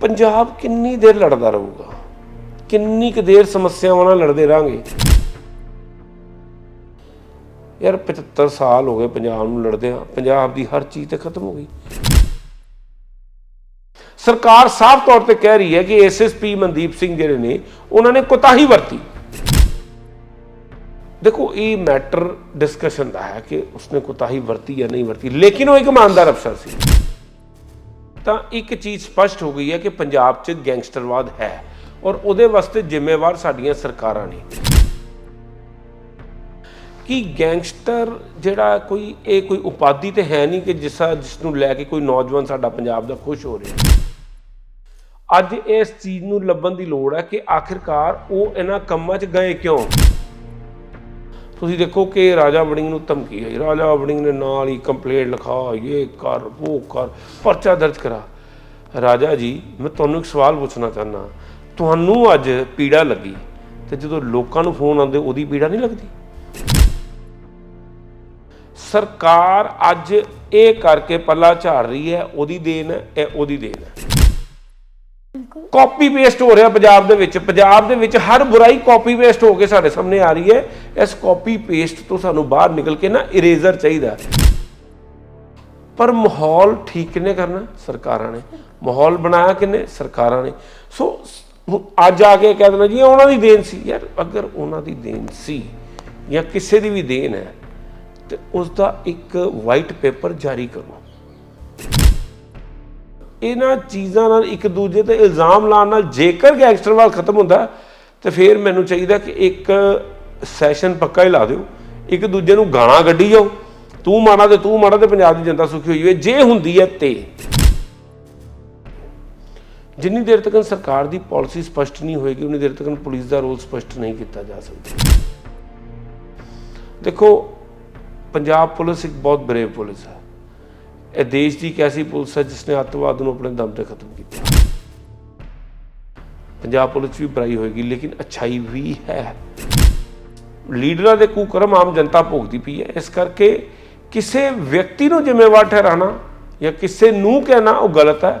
ਪੰਜਾਬ ਕਿੰਨੀ ਦੇਰ ਲੜਦਾ ਰਹੂਗਾ? ਕਿੰਨੀ ਕੁ ਦੇਰ ਸਮੱਸਿਆਵਾਂ ਨਾਲ ਲੜਦੇ ਰਾਂਗੇ ਯਾਰ 75 ਸਾਲ ਹੋ ਗਏ ਪੰਜਾਬ ਨੂੰ ਲੜਦਿਆਂ ਪੰਜਾਬ ਦੀ ਹਰ ਚੀਜ਼ ਤੇ ਖਤਮ ਹੋ ਗਈ। ਸਰਕਾਰ ਸਾਫ਼ ਤੌਰ ਤੇ ਕਹਿ ਰਹੀ ਹੈ ਕਿ ਐਸਐਸਪੀ ਮਨਦੀਪ ਸਿੰਘ ਜਿਹੜੇ ਨੇ, ਉਹਨਾਂ ਨੇ ਕੋਤਾਹੀ ਵਰਤੀ। ਦੇਖੋ, ਇਹ ਮੈਟਰ ਡਿਸਕਸ਼ਨ ਦਾ ਹੈ ਕਿ ਉਸਨੇ ਕੋਤਾਹੀ ਵਰਤੀ ਜਾਂ ਨਹੀਂ ਵਰਤੀ। ਲੇਕਿਨ ਉਹ ਇੱਕ ਇਮਾਨਦਾਰ ਅਫਸਰ ਸੀ। ਤਾਂ ਇੱਕ ਚੀਜ਼ ਸਪਸ਼ਟ ਹੋ ਗਈ ਹੈ ਕਿ ਪੰਜਾਬ 'ਚ ਗੈਂਗਸਟਰਵਾਦ ਹੈ ਔਰ ਉਹਦੇ ਵਾਸਤੇ ਜ਼ਿੰਮੇਵਾਰ ਸਾਡੀਆਂ ਸਰਕਾਰਾਂ ਨੇ। ਕਿ ਗੈਂਗਸਟਰ ਜਿਹੜਾ ਕੋਈ, ਇਹ ਕੋਈ ਉਪਾਧੀ ਤੇ ਹੈ ਨਹੀਂ ਕਿ ਜਿਸਾ ਜਿਸ ਨੂੰ ਲੈ ਕੇ ਕੋਈ ਨੌਜਵਾਨ ਸਾਡਾ ਪੰਜਾਬ ਦਾ ਖੁਸ਼ ਹੋ ਰਿਹਾ ਅੱਜ ਇਸ ਚੀਜ਼ ਨੂੰ ਲੱਭਣ ਦੀ ਲੋੜ ਹੈ ਕਿ ਆਖਿਰਕਾਰ ਉਹ ਇਹਨਾਂ ਕੰਮਾਂ 'ਚ ਗਏ ਕਿਉਂ? ਤੁਸੀਂ ਦੇਖੋ ਕਿ ਰਾਜਾ ਵੜਿੰਗ ਨੂੰ ਧਮਕੀ ਆਈ। ਰਾਜਾ ਵੜਿੰਗ ਨੇ ਨਾਲ ਹੀ ਕੰਪਲੇਂਟ ਲਿਖਾ, ਇਹ ਕਰ, ਉਹ ਕਰ, ਪਰਚਾ ਦਰਜ ਕਰਾ। ਰਾਜਾ ਜੀ, ਮੈਂ ਤੁਹਾਨੂੰ ਇੱਕ ਸਵਾਲ ਪੁੱਛਣਾ ਚਾਹੁੰਦਾ ਤੁਹਾਨੂੰ ਅੱਜ ਪੀੜਾ ਲੱਗੀ ਤੇ ਜਦੋਂ ਲੋਕਾਂ ਨੂੰ ਫੋਨ ਆਉਂਦੇ, ਉਹਦੀ ਪੀੜਾ ਨਹੀਂ ਲੱਗਦੀ? ਸਰਕਾਰ ਅੱਜ ਇਹ ਕਰਕੇ ਪੱਲਾ ਝਾੜ ਰਹੀ ਹੈ, ਉਹਦੀ ਦੇਣ ਹੈ, ਇਹ ਉਹਦੀ ਦੇਣ ਹੈ। ਕਾਪੀ ਪੇਸਟ ਹੋ ਰਿਹਾ ਪੰਜਾਬ ਦੇ ਵਿੱਚ। ਪੰਜਾਬ ਦੇ ਵਿੱਚ ਹਰ ਬੁਰਾਈ ਕਾਪੀ ਪੇਸਟ ਹੋ ਕੇ ਸਾਡੇ ਸਾਹਮਣੇ ਆ ਰਹੀ ਹੈ। ਇਸ ਕਾਪੀ ਪੇਸਟ ਤੋਂ ਸਾਨੂੰ ਬਾਹਰ ਨਿਕਲ ਕੇ ਨਾ ਇਰੇਜ਼ਰ ਚਾਹੀਦਾ। ਪਰ ਮਾਹੌਲ ਠੀਕ ਕਿਨੇ ਕਰਨਾ? ਸਰਕਾਰਾਂ ਨੇ। ਮਾਹੌਲ ਬਣਾਇਆ ਕਿਨੇ ਸਰਕਾਰਾਂ ਨੇ। ਸੋ ਅੱਜ ਆ ਕੇ ਕਹਿ ਦੇਣਾ ਜੀ ਉਹਨਾਂ ਦੀ ਦੇਣ ਸੀ। ਯਾਰ, ਅਗਰ ਉਹਨਾਂ ਦੀ ਦੇਣ ਸੀ ਜਾਂ ਕਿਸੇ ਦੀ ਵੀ ਦੇਣ ਹੈ, ਤੇ ਉਸ ਦਾ ਇੱਕ ਵਾਈਟ ਪੇਪਰ ਜਾਰੀ ਕਰੋ। ਇਹਨਾਂ ਚੀਜ਼ਾਂ ਨਾਲ ਇੱਕ ਦੂਜੇ ਤੇ ਇਲਜ਼ਾਮ ਲਾਉਣ ਨਾਲ ਜੇਕਰ ਗੈਂਗਸਟਰਵਾਦ ਖਤਮ ਹੁੰਦਾ, ਤੇ ਫਿਰ ਮੈਨੂੰ ਚਾਹੀਦਾ ਕਿ ਇੱਕ ਸੈਸ਼ਨ ਪੱਕਾ ਹੀ ਲਾ ਦਿਓ। ਇੱਕ ਦੂਜੇ ਨੂੰ ਗਾਣਾ ਗੱਡੀ ਜਾਓ। ਤੂੰ ਮਾੜਾ ਤੇ ਤੂੰ ਮਾੜਾ ਤੇ ਪੰਜਾਬ ਦੀ ਜਨਤਾ ਸੁਖੀ ਹੋਈ ਹੋਵੇ ਜੇ ਹੁੰਦੀ ਹੈ ਤੇ। ਜਿੰਨੀ ਦੇਰ ਤੱਕ ਸਰਕਾਰ ਦੀ ਪਾਲਿਸੀ ਸਪਸ਼ਟ ਨਹੀਂ ਹੋਏਗੀ, ਉਨੀ ਦੇਰ ਤੱਕ ਪੁਲਿਸ ਦਾ ਰੋਲ ਸਪਸ਼ਟ ਨਹੀਂ ਕੀਤਾ ਜਾ ਸਕਦਾ। ਦੇਖੋ, ਪੰਜਾਬ ਪੁਲਿਸ ਇੱਕ ਬਹੁਤ ਬਰੇਵ ਪੁਲਿਸ ਹੈ। ਇਹ ਦੇਸ਼ ਦੀ ਇੱਕ ਪੁਲਿਸ ਹੈ ਜਿਸ ਨੇ ਅੱਤਵਾਦ ਨੂੰ ਆਪਣੇ ਦਮ ਤੇ ਖਤਮ ਕੀਤਾ। ਪੰਜਾਬ ਪੁਲਿਸ ਵੀ ਬੁਰਾਈ ਹੋਏਗੀ, ਲੇਕਿਨ ਅੱਛਾਈ ਵੀ ਹੈ। ਲੀਡਰਾਂ ਦੇ ਕੁਕਰਮ ਆਮ ਜਨਤਾ ਭੁਗਤਦੀ ਪਈ ਹੈ। ਇਸ ਕਰਕੇ ਕਿਸੇ ਵਿਅਕਤੀ ਨੂੰ ਜ਼ਿੰਮੇਵਾਰ ਠਹਿਰਾਣਾ ਜਾਂ ਕਿਸੇ ਨੂੰ ਕਹਿਣਾ ਉਹ ਗਲਤ ਹੈ।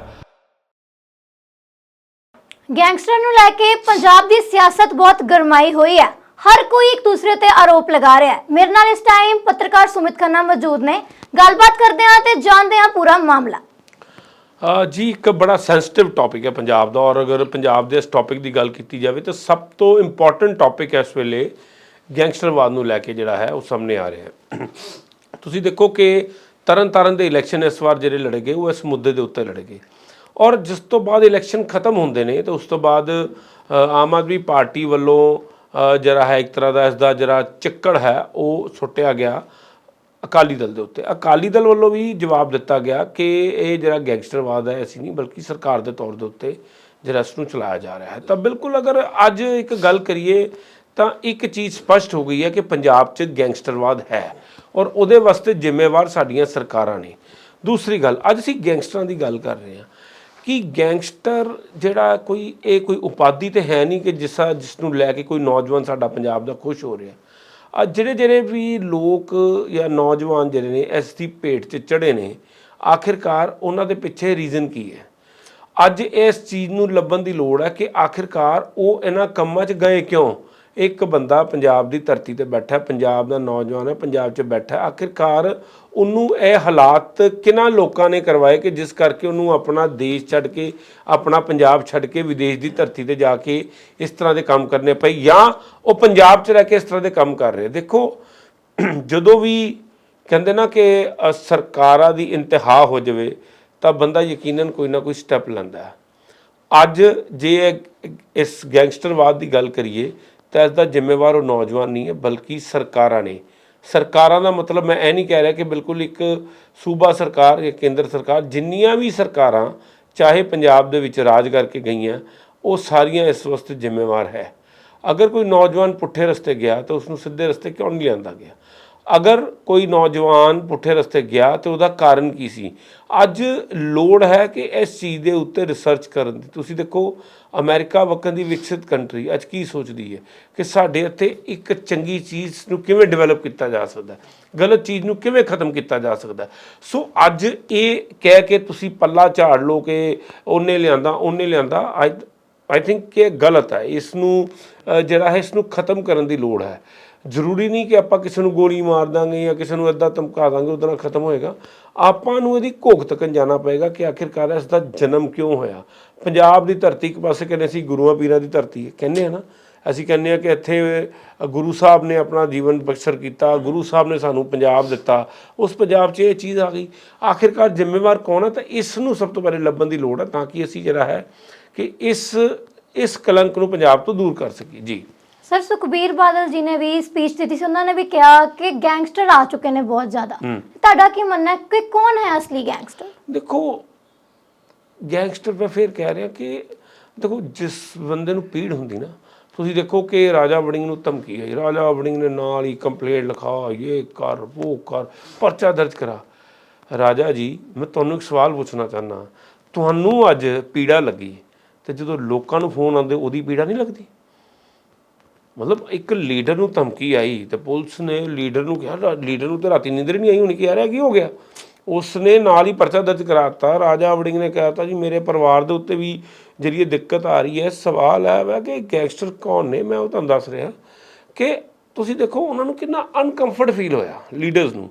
ਗੈਂਗਸਟਰ ਨੂੰ ਲੈ ਕੇ ਪੰਜਾਬ ਦੀ ਸਿਆਸਤ ਬਹੁਤ ਗਰਮਾਈ ਹੋਈ ਹੈ। ਹਰ ਕੋਈ ਇੱਕ ਦੂਸਰੇ ਤੇ ਆਰੋਪ ਲਗਾ ਰਿਹਾ ਹੈ। ਮੇਰੇ ਨਾਲ ਇਸ ਟਾਈਮ ਪੱਤਰਕਾਰ ਸੁਮਿਤ ਖੰਨਾ ਮੌਜੂਦ ਨੇ। ਗੱਲਬਾਤ ਕਰਦੇ ਹਾਂ ਤੇ ਜਾਣਦੇ ਹਾਂ ਪੂਰਾ ਮਾਮਲਾ। ਜੀ, ਇੱਕ ਬੜਾ ਸੈਂਸਿਟਿਵ ਟੌਪਿਕ ਹੈ ਪੰਜਾਬ ਦਾ। ਔਰ ਅਗਰ ਪੰਜਾਬ ਦੇ ਇਸ ਟੌਪਿਕ ਦੀ ਗੱਲ ਕੀਤੀ ਜਾਵੇ ਤਾਂ ਸਭ ਤੋਂ ਇੰਪੋਰਟੈਂਟ ਟੌਪਿਕ ਇਸ ਵੇਲੇ ਗੈਂਗਸਟਰਵਾਦ ਨੂੰ ਲੈ ਕੇ ਜਿਹੜਾ ਹੈ ਉਹ ਸਾਹਮਣੇ ਆ ਰਿਹਾ ਹੈ। ਤੁਸੀਂ ਦੇਖੋ ਕਿ ਤਰਨ ਤਾਰਨ ਦੇ ਇਲੈਕਸ਼ਨ ਇਸ ਵਾਰ ਜਿਹੜੇ ਲੜੇ ਗਏ, ਉਹ ਇਸ ਮੁੱਦੇ ਦੇ ਉੱਤੇ ਲੜੇ ਗਏ। ਔਰ ਜਿਸ ਤੋਂ ਬਾਅਦ ਇਲੈਕਸ਼ਨ ਖਤਮ ਹੁੰਦੇ ਨੇ, ਤੇ ਉਸ ਤੋਂ ਬਾਅਦ ਆਮ ਆਦਮੀ ਪਾਰਟੀ ਵੱਲੋਂ ਜਿਹੜਾ ਹੈ ਇੱਕ ਤਰ੍ਹਾਂ ਦਾ ਇਸ ਦਾ ਜਿਹੜਾ ਚੱਕੜ ਹੈ, ਉਹ ਸੁੱਟਿਆ ਗਿਆ ਅਕਾਲੀ ਦਲ ਦੇ ਉੱਤੇ। ਅਕਾਲੀ ਦਲ ਵੱਲੋਂ ਵੀ ਜਵਾਬ ਦਿੱਤਾ ਗਿਆ ਕਿ ਇਹ ਜਿਹੜਾ ਗੈਂਗਸਟਰਵਾਦ ਹੈ, ਅਸੀਂ ਨਹੀਂ, ਬਲਕਿ ਸਰਕਾਰ ਦੇ ਤੌਰ ਦੇ ਉੱਤੇ ਜਿਹੜਾ ਇਸ ਨੂੰ ਚਲਾਇਆ ਜਾ ਰਿਹਾ ਹੈ। ਤਾਂ ਬਿਲਕੁਲ ਅਗਰ ਅੱਜ ਇੱਕ ਗੱਲ ਕਰੀਏ, ਤਾਂ ਇੱਕ ਚੀਜ਼ ਸਪਸ਼ਟ ਹੋ ਗਈ ਹੈ ਕਿ ਪੰਜਾਬ 'ਚ ਗੈਂਗਸਟਰਵਾਦ ਹੈ ਔਰ ਉਹਦੇ ਵਾਸਤੇ ਜ਼ਿੰਮੇਵਾਰ ਸਾਡੀਆਂ ਸਰਕਾਰਾਂ ਨੇ। ਦੂਸਰੀ ਗੱਲ, ਅੱਜ ਅਸੀਂ ਗੈਂਗਸਟਰਾਂ ਦੀ ਗੱਲ ਕਰ ਰਹੇ ਹਾਂ। ਕਿ ਗੈਂਗਸਟਰ ਜਿਹੜਾ ਕੋਈ, ਇਹ ਕੋਈ ਉਪਾਧੀ ਤੇ ਹੈ ਨਹੀਂ ਕਿ ਜਿਸਾ ਜਿਸ ਨੂੰ ਲੈ ਕੇ ਕੋਈ ਨੌਜਵਾਨ ਸਾਡਾ ਪੰਜਾਬ ਦਾ ਖੁਸ਼ ਹੋ ਰਿਹਾ। ਅੱਜ ਜਿਹੜੇ ਜਿਹੜੇ ਵੀ ਲੋਕ ਜਾਂ ਨੌਜਵਾਨ ਜਿਹੜੇ ਨੇ, ਇਸ ਦੀ ਭੇਟ 'ਚ ਚੜੇ ਨੇ, ਆਖਿਰਕਾਰ ਉਹਨਾਂ ਦੇ ਪਿੱਛੇ ਰੀਜ਼ਨ ਕੀ ਹੈ? ਅੱਜ ਇਸ ਚੀਜ਼ ਨੂੰ ਲੱਭਣ ਦੀ ਲੋੜ ਹੈ ਕਿ ਆਖਿਰਕਾਰ ਉਹ ਇਹਨਾਂ ਕੰਮਾਂ 'ਚ ਗਏ ਕਿਉਂ? ਇੱਕ ਬੰਦਾ ਪੰਜਾਬ ਦੀ ਧਰਤੀ ਤੇ ਬੈਠਾ ਪੰਜਾਬ ਦਾ ਨੌਜਵਾਨ ਹੈ, ਪੰਜਾਬ 'ਚ ਬੈਠਾ ਆਖਿਰਕਾਰ ਉਹਨੂੰ ਇਹ ਹਾਲਾਤ ਕਿਹਨਾਂ ਲੋਕਾਂ ਨੇ ਕਰਵਾਏ ਕਿ ਜਿਸ ਕਰਕੇ ਉਹਨੂੰ ਆਪਣਾ ਦੇਸ਼ ਛੱਡ ਕੇ, ਆਪਣਾ ਪੰਜਾਬ ਛੱਡ ਕੇ ਵਿਦੇਸ਼ ਦੀ ਧਰਤੀ ਤੇ ਜਾ ਕੇ ਇਸ ਤਰ੍ਹਾਂ ਦੇ ਕੰਮ ਕਰਨੇ ਪਏ ਜਾਂ ਉਹ ਪੰਜਾਬ 'ਚ ਰਹਿ ਕੇ ਇਸ ਤਰ੍ਹਾਂ ਦੇ ਕੰਮ ਕਰ ਰਹੇ। ਦੇਖੋ, ਜਦੋਂ ਵੀ ਕਹਿੰਦੇ ਨਾ ਕਿ ਸਰਕਾਰਾਂ ਦੀ ਇੰਤਹਾ ਹੋ ਜਾਵੇ, ਤਾਂ ਬੰਦਾ ਯਕੀਨਨ ਕੋਈ ਨਾ ਕੋਈ ਸਟੈਪ ਲੈਂਦਾ ਹੈ। ਅੱਜ ਜੇ ਇਸ ਗੈਂਗਸਟਰਵਾਦ ਦੀ ਗੱਲ ਕਰੀਏ ਤਾਂ ਇਸ ਦਾ ਜ਼ਿੰਮੇਵਾਰ ਉਹ ਨੌਜਵਾਨ ਨਹੀਂ ਹੈ, ਬਲਕਿ ਸਰਕਾਰਾਂ ਨੇ। ਸਰਕਾਰਾਂ ਦਾ ਮਤਲਬ ਮੈਂ ਇਹ ਨਹੀਂ ਕਹਿ ਰਿਹਾ ਕਿ ਬਿਲਕੁਲ ਇੱਕ ਸੂਬਾ ਸਰਕਾਰ ਜਾਂ ਕੇਂਦਰ ਸਰਕਾਰ, ਜਿੰਨੀਆਂ ਵੀ ਸਰਕਾਰਾਂ, ਚਾਹੇ ਪੰਜਾਬ ਦੇ ਵਿੱਚ ਰਾਜ ਕਰਕੇ ਗਈਆਂ, ਉਹ ਸਾਰੀਆਂ ਇਸ ਵਾਸਤੇ ਜ਼ਿੰਮੇਵਾਰ ਹੈ। ਅਗਰ ਕੋਈ ਨੌਜਵਾਨ ਪੁੱਠੇ ਰਸਤੇ ਗਿਆ ਤਾਂ ਉਸ ਨੂੰ ਸਿੱਧੇ ਰਸਤੇ ਕਿਉਂ ਨਹੀਂ ਲਿਆਂਦਾ ਗਿਆ? ਅਗਰ ਕੋਈ ਨੌਜਵਾਨ ਪੁੱਠੇ ਰਸਤੇ ਗਿਆ ਤੇ ਉਹਦਾ ਕਾਰਨ ਕੀ ਸੀ? ਅੱਜ ਲੋੜ ਹੈ ਕਿ ਇਸ ਚੀਜ਼ ਦੇ ਉੱਤੇ ਰਿਸਰਚ ਕਰਨ ਦੀ। ਤੁਸੀਂ ਦੇਖੋ, ਅਮਰੀਕਾ ਵਕਨ ਦੀ ਵਿਕਸਿਤ ਕੰਟਰੀ ਅੱਜ ਕੀ ਸੋਚਦੀ ਹੈ ਕਿ ਸਾਡੇ ਇੱਥੇ ਇੱਕ ਚੰਗੀ ਚੀਜ਼ ਨੂੰ ਕਿਵੇਂ ਡਿਵੈਲਪ ਕੀਤਾ ਜਾ ਸਕਦਾ ਗਲਤ ਚੀਜ਼ ਨੂੰ ਕਿਵੇਂ ਖਤਮ ਕੀਤਾ ਜਾ ਸਕਦਾ ਸੋ ਅੱਜ ਇਹ ਕਹਿ ਕੇ ਤੁਸੀਂ ਪੱਲਾ ਝਾੜ ਲਓ ਕਿ ਉਹਨੇ ਲਿਆਂਦਾ ਉਹਨੇ ਲਿਆਂਦਾ ਆਈ ਆਈ ਥਿੰਕ ਕਿ ਇਹ ਗਲਤ ਹੈ। ਇਸ ਨੂੰ ਜਿਹੜਾ ਹੈ, ਇਸ ਨੂੰ ਖਤਮ ਕਰਨ ਦੀ ਲੋੜ ਹੈ। ਜ਼ਰੂਰੀ ਨਹੀਂ ਕਿ ਆਪਾਂ ਕਿਸੇ ਨੂੰ ਗੋਲੀ ਮਾਰ ਦਾਂਗੇ ਜਾਂ ਕਿਸੇ ਨੂੰ ਇਦਾਂ ਧਮਕਾ ਦਾਂਗੇ ਉਹਦੇ ਨਾਲ ਖਤਮ ਹੋਏਗਾ। ਆਪਾਂ ਨੂੰ ਇਹਦੀ ਘੋਖ ਤੱਕ ਜਾਣਾ ਪਏਗਾ ਕਿ ਆਖਿਰਕਾਰ ਇਸ ਦਾ ਜਨਮ ਕਿਉਂ ਹੋਇਆ। ਪੰਜਾਬ ਦੀ ਧਰਤੀ ਇੱਕ ਪਾਸੇ ਕਹਿੰਦੇ ਸੀ ਗੁਰੂਆਂ ਪੀਰਾਂ ਦੀ ਧਰਤੀ ਹੈ। ਕਹਿੰਦੇ ਆ ਨਾ, ਅਸੀਂ ਕਹਿੰਦੇ ਆ ਕਿ ਇੱਥੇ ਗੁਰੂ ਸਾਹਿਬ ਨੇ ਆਪਣਾ ਜੀਵਨ ਬਖਸ਼ਰ ਕੀਤਾ, ਗੁਰੂ ਸਾਹਿਬ ਨੇ ਸਾਨੂੰ ਪੰਜਾਬ ਦਿੱਤਾ। ਉਸ ਪੰਜਾਬ 'ਚ ਇਹ ਚੀਜ਼ ਆ ਗਈ। ਆਖਿਰਕਾਰ ਜ਼ਿੰਮੇਵਾਰ ਕੌਣ ਹੈ ਤਾਂ ਇਸ ਨੂੰ ਸਭ ਤੋਂ ਪਹਿਲੇ ਲੱਭਣ ਦੀ ਲੋੜ ਹੈ ਤਾਂ ਕਿ ਅਸੀਂ ਜਿਹੜਾ ਹੈ ਕਿ ਇਸ ਇਸ ਕਲੰਕ ਨੂੰ ਪੰਜਾਬ ਤੋਂ ਦੂਰ ਕਰ ਸਕੀਏ। ਜੀ। ਸਰ ਸੁਖਬੀਰ ਬਾਦਲ ਜੀ ਨੇ ਵੀ ਸਪੀਚ ਦਿੱਤੀ ਸੀ ਉਹਨਾਂ ਨੇ ਵੀ ਕਿਹਾ ਕਿ ਗੈਂਗਸਟਰ ਆ ਚੁੱਕੇ ਨੇ ਬਹੁਤ ਜ਼ਿਆਦਾ। ਤੁਹਾਡਾ ਕੀ ਮੰਨਣਾ ਹੈ ਕਿ ਕੌਣ ਹੈ ਅਸਲੀ ਗੈਂਗਸਟਰ ਦੇਖੋ ਗੈਂਗਸਟਰ ਮੈਂ ਫੇਰ ਕਹਿ ਰਿਹਾ ਕਿ ਦੇਖੋ ਜਿਸ ਬੰਦੇ ਨੂੰ ਪੀੜ ਹੁੰਦੀ ਨਾ ਤੁਸੀਂ ਦੇਖੋ ਕਿ ਰਾਜਾ ਵੜਿੰਗ ਨੂੰ ਧਮਕੀ ਆਈ ਰਾਜਾ ਵੜਿੰਗ ਨੇ ਨਾਲ ਹੀ ਕੰਪਲੇਂਟ ਲਿਖਾ ਇਹ ਕਰ ਉਹ ਕਰ ਪਰਚਾ ਦਰਜ ਕਰਾ। ਰਾਜਾ ਜੀ ਮੈਂ ਤੁਹਾਨੂੰ ਇੱਕ ਸਵਾਲ ਪੁੱਛਣਾ ਚਾਹਨਾ ਤੁਹਾਨੂੰ ਅੱਜ ਪੀੜਾ ਲੱਗੀ ਤੇ ਜਦੋਂ ਲੋਕਾਂ ਨੂੰ ਫੋਨ ਆਉਂਦੇ ਉਹਦੀ ਪੀੜਾ ਨਹੀਂ ਲੱਗਦੀ? ਮਤਲਬ ਇੱਕ ਲੀਡਰ ਨੂੰ ਧਮਕੀ ਆਈ ਤੇ ਪੁਲਿਸ ਨੇ ਲੀਡਰ ਨੂੰ ਕਿਹਾ ਲੀਡਰ ਨੂੰ ਤਾਂ ਰਾਤੀ ਨੀਂਦਰ ਨਹੀਂ ਆਈ ਹੋਣੀ ਕਿ ਯਾਰ ਇਹ ਕੀ ਹੋ ਗਿਆ? ਉਸ ਨੇ ਨਾਲ ਹੀ ਪਰਚਾ ਦਰਜ ਕਰਾਤਾ, ਰਾਜਾ ਵੜਿੰਗ ਨੇ ਕਹਿਤਾ ਜੀ, ਮੇਰੇ ਪਰਿਵਾਰ ਦੇ ਉੱਤੇ ਵੀ ਜਿਹੜੀ ਇਹ ਦਿੱਕਤ ਆ ਰਹੀ ਹੈ, ਸਵਾਲ ਹੈ ਵਾ ਕਿ ਗੈਂਗਸਟਰ ਕੌਣ ਨੇ? ਮੈਂ ਉਹ ਤੁਹਾਨੂੰ ਦੱਸ ਰਿਹਾ ਕਿ ਤੁਸੀਂ ਦੇਖੋ, ਉਹਨਾਂ ਨੂੰ ਕਿੰਨਾ ਅਨਕੰਫਰਟ ਫੀਲ ਹੋਇਆ ਲੀਡਰਸ ਨੂੰ।